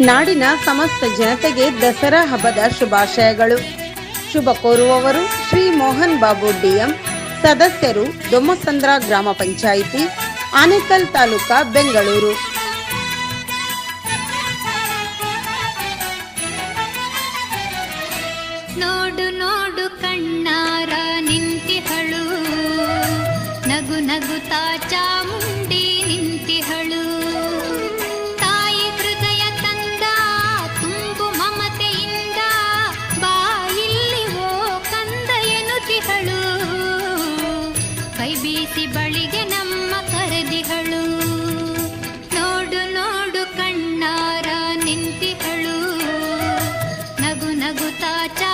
ನಾಡಿನ ಸಮಸ್ತ ಜನತೆಗೆ ದಸರಾ ಹಬ್ಬದ ಶುಭಾಶಯಗಳು. ಶುಭ ಕೋರುವವರು ಶ್ರೀ ಮೋಹನ್ ಬಾಬು ಡಿಎಂ, ಸದಸ್ಯರು ದೊಮ್ಮಸಂದ್ರ ಗ್ರಾಮ ಪಂಚಾಯಿತಿ, ಆನೇಕಲ್ ತಾಲೂಕಾ ಬೆಂಗಳೂರು. ನೋಡು ನೋಡು ಕಣ್ಣಾರ ನಿಂತಿಹಳು. ನಗು ನಗುತ್ತಾ ನಿನ್ನ ಕೈಬೀಸಿ ಬಳಿಗೆ ನಮ್ಮ ಕರೆದಿಹಳು ನೋಡು ನೋಡು ಕಣ್ಣಾರ ನಿಂತಿಹಳು ನಗು ತಾಚಾ